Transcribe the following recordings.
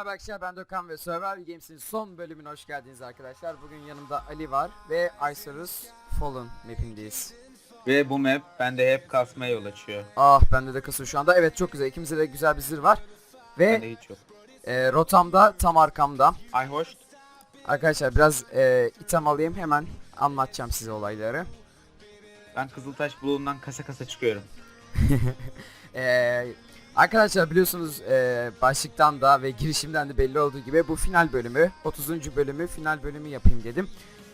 merhaba arkadaşlar ben Dokan ve Survival Games'in son bölümüne hoş geldiniz arkadaşlar. Bugün yanımda Ali var ve Icarus Fallen mapindeyiz. Ve bu map bende hep kasmaya yol açıyor. Ah bende de kasıyor şu anda. Evet çok güzel ikimizde de güzel bir zırh var. Ve Bende hiç yok. e, rotamda tam arkamda. Ay hoş. Arkadaşlar biraz e, item alayım hemen anlatacağım size olayları. Ben Kızıltaş buluğundan kasa kasa çıkıyorum. Ee, arkadaşlar biliyorsunuz e, başlıktan da ve girişimden de belli olduğu gibi bu final bölümü 30. bölümü final bölümü yapayım dedim.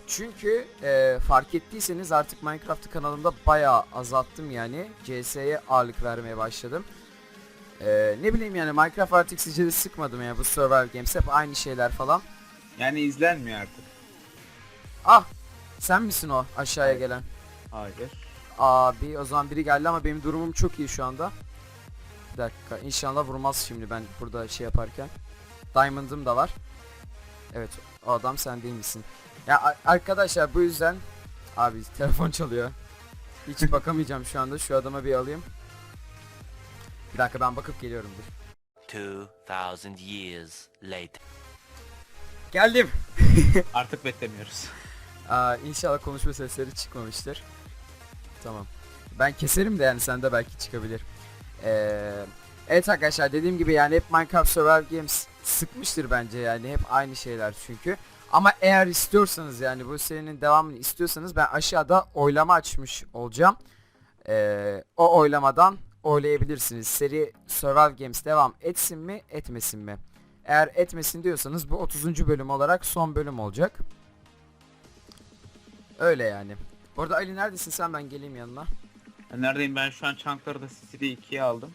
Çünkü e, fark ettiyseniz artık Minecraft kanalımda bayağı azalttım yani. CS'ye ağırlık vermeye başladım. E, ne bileyim yani Minecraft artık sizce de sıkmadım ya bu Survival Games hep aynı şeyler falan. Yani izlenmiyor artık. Ah sen misin o aşağıya Hayır. gelen? Hayır. Abi o zaman biri geldi ama benim durumum çok iyi şu anda. Bir dakika inşallah vurmaz şimdi ben burada şey yaparken. Diamond'ım da var. Evet o adam sen değil misin? Ya arkadaşlar bu yüzden abi telefon çalıyor. Hiç bakamayacağım şu anda şu adama bir alayım. Bir dakika ben bakıp geliyorum dur. 2000 years later. Geldim. Artık beklemiyoruz. Aa, inşallah konuşma sesleri çıkmamıştır. Tamam. Ben keserim de yani sende belki çıkabilir. Ee, evet arkadaşlar dediğim gibi yani hep Minecraft Survival Games sıkmıştır bence yani hep aynı şeyler çünkü. Ama eğer istiyorsanız yani bu serinin devamını istiyorsanız ben aşağıda oylama açmış olacağım. Ee, o oylamadan oylayabilirsiniz. Seri Survival Games devam etsin mi etmesin mi? Eğer etmesin diyorsanız bu 30. bölüm olarak son bölüm olacak. Öyle yani. Bu arada Ali neredesin sen ben geleyim yanına. Ben neredeyim ben şu an çankları da City'de 2'ye aldım.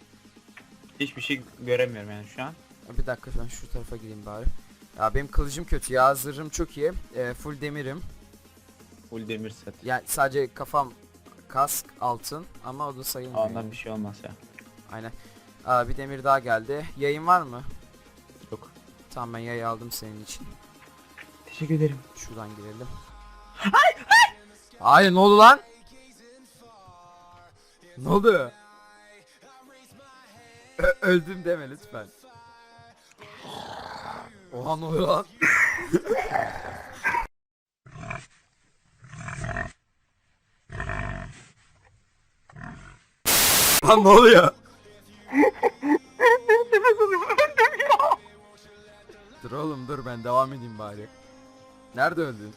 Hiçbir şey göremiyorum yani şu an. Bir dakika ben şu tarafa gideyim bari. Ya benim kılıcım kötü ya zırhım çok iyi. Ee, full demirim. Full demir set. Yani sadece kafam kask altın ama o da sayılmıyor. Ondan bir şey olmaz ya. Aynen. Aa, bir demir daha geldi. Yayın var mı? Yok. Tamam ben yayı aldım senin için. Teşekkür ederim. Şuradan girelim. Hayır, hayır. ne oldu lan? Ne oldu? Ö- öldüm deme lütfen. Oha ne oluyor lan? lan ne oluyor? dur oğlum dur ben devam edeyim bari. Nerede öldün?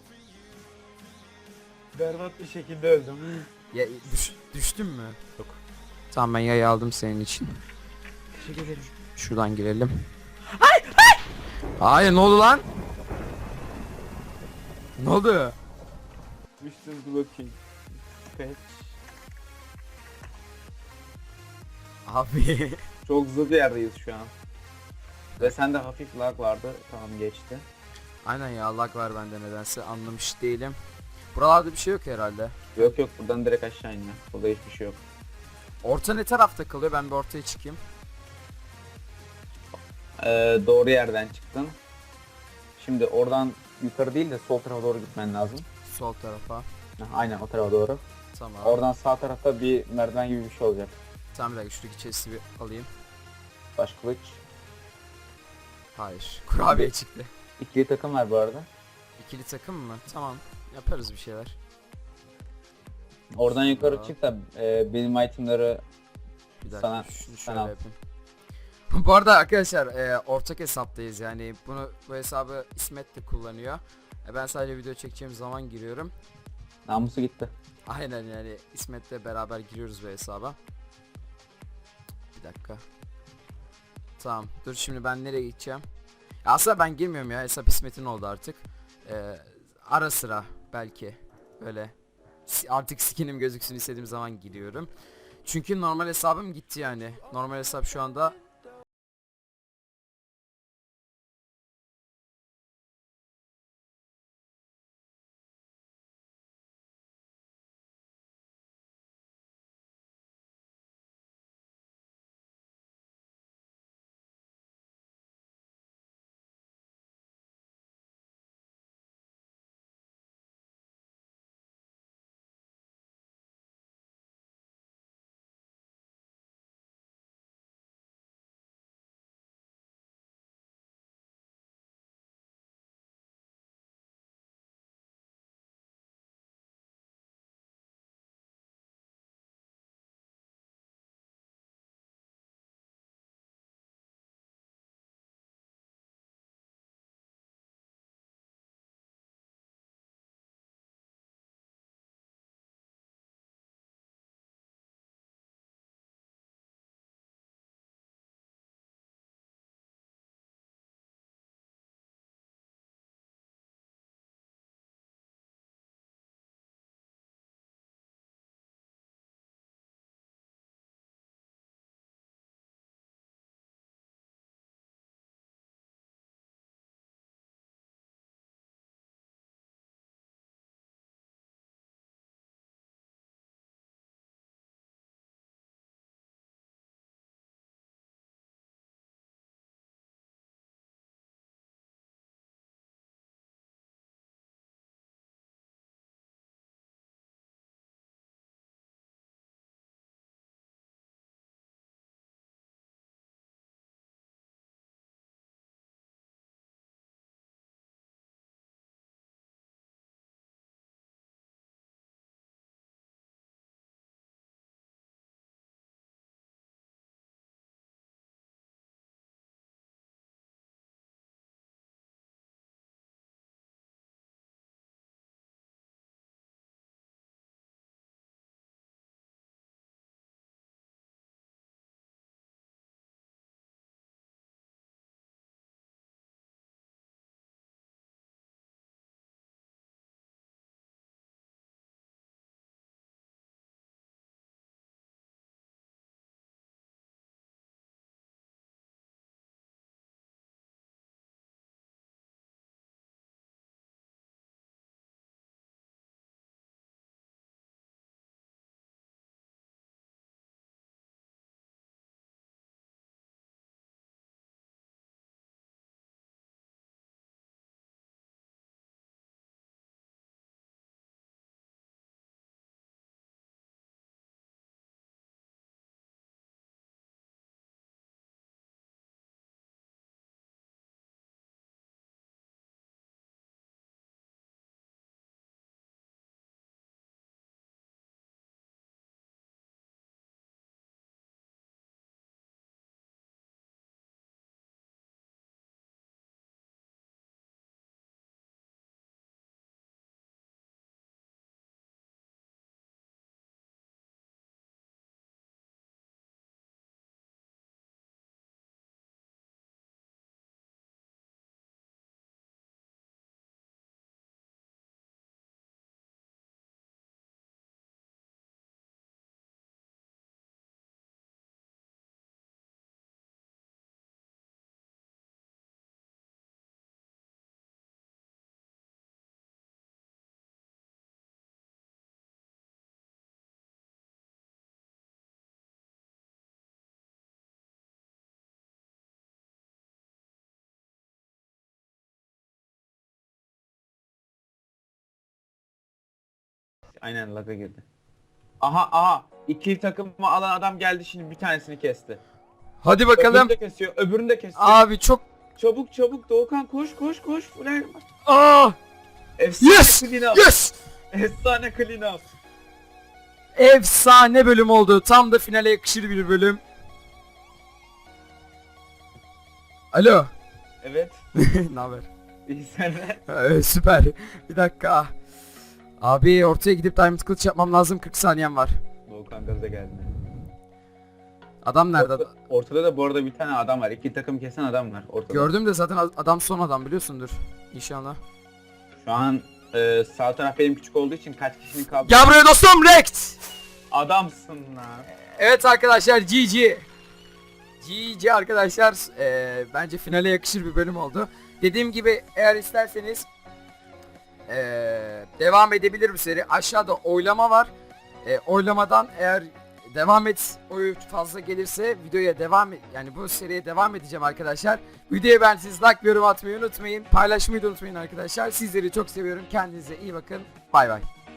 Berbat bir şekilde öldüm. Ya düş, düştün mü? Yok. Tamam ben yayı aldım senin için. Teşekkür ederim. Şuradan girelim. Hayır, hayır. Hayır ne oldu lan? Ne oldu? Mr. Blocking. Patch. Abi. Çok hızlı bir yerdeyiz şu an. Ve sende hafif lag vardı. Tamam geçti. Aynen ya lag var bende nedense anlamış değilim. Buralarda bir şey yok herhalde. Yok yok buradan direkt aşağı inme. Burada hiçbir şey yok. Orta ne tarafta kalıyor? Ben bir ortaya çıkayım. Ee, doğru yerden çıktın. Şimdi oradan yukarı değil de sol tarafa doğru gitmen lazım. Sol tarafa. Aynen o tarafa doğru. Tamam. Oradan sağ tarafta bir merdiven gibi bir şey olacak. Tamam bir dakika şuradaki chest'i bir alayım. Baş kılıç. Hayır. Kurabiye çıktı. İkili takım var bu arada. İkili takım mı? Tamam. Yaparız bir şeyler. Oradan yukarı çık da e, benim itemları Bir dakika Sana- şunu şöyle al. yapayım. bu arada arkadaşlar e, ortak hesaptayız yani bunu bu hesabı İsmet de kullanıyor. E, ben sadece video çekeceğim zaman giriyorum. namusu gitti. Aynen yani İsmet'le beraber giriyoruz bu hesaba. Bir dakika. Tamam dur şimdi ben nereye gideceğim? Ya aslında ben girmiyorum ya hesap İsmet'in oldu artık. E, ara sıra belki öyle artık skinim gözüksün istediğim zaman giriyorum. Çünkü normal hesabım gitti yani. Normal hesap şu anda aynen laga girdi. Aha aha iki takımı alan adam geldi şimdi bir tanesini kesti. Hadi bakalım. Öbürünü de kesiyor öbürünü de kesiyor. Abi çok Çabuk çabuk Doğukan koş koş koş. Ulan, Aa! Efsane Yes! clean up. Yes! Efsane clean up. Efsane bölüm oldu. Tam da finale yakışır bir bölüm. Alo. Evet. ne haber? İyi senler. Ee, süper. Bir dakika. Abi ortaya gidip diamond kılıç yapmam lazım. 40 saniyem var. Doğukan gaza geldi. Adam nerede? Orta- ortada da bu arada bir tane adam var. İki takım kesen adam var ortada. Gördüm de zaten adam son adam biliyorsundur. İnşallah. Şu an e, sağ taraf benim küçük olduğu için kaç kişinin kaldı? Gel buraya dostum Rekt. Adamsın lan. Evet arkadaşlar GG. GG arkadaşlar. Ee, bence finale yakışır bir bölüm oldu. Dediğim gibi eğer isterseniz ee, devam edebilir bu seri. Aşağıda oylama var. Ee, oylamadan eğer devam et oyu fazla gelirse videoya devam et yani bu seriye devam edeceğim arkadaşlar. Videoya ben siz like yorum atmayı unutmayın. Paylaşmayı da unutmayın arkadaşlar. Sizleri çok seviyorum. Kendinize iyi bakın. Bay bay.